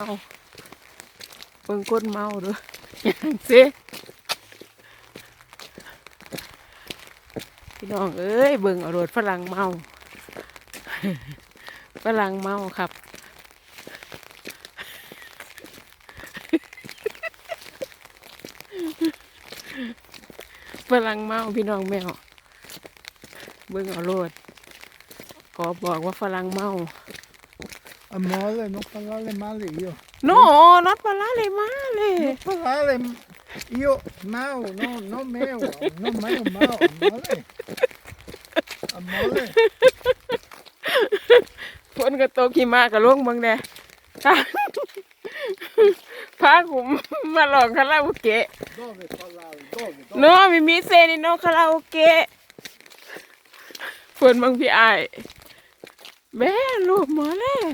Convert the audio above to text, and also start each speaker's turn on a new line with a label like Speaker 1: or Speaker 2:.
Speaker 1: เมาเบิ่งคนเมาเด้ออย่างสิพี่น้องเอ้ยเบิ่งเอารถฝรั่งเมาฝรั่งเมาครับฝรั่งเมาพี่น้องแมวเบิ่งเอารถก็บอกว่าฝรั่งเมา
Speaker 2: A male, non parlare male io.
Speaker 1: โนนัดปลาร้าเลยมาเลย
Speaker 2: Non parlare m- io, Mao, no, non meo, non meo, Mao, a male. A male.
Speaker 1: ฝนก็ตกหิมะก็ลงเบางแดพาผมมาลองคาราโอเกะ
Speaker 2: Dove parlare? Dove? Dove?
Speaker 1: โนมีมีเซนิโนคาราโอเกะฝนบางพี่อายแม่ลูกหมอเลย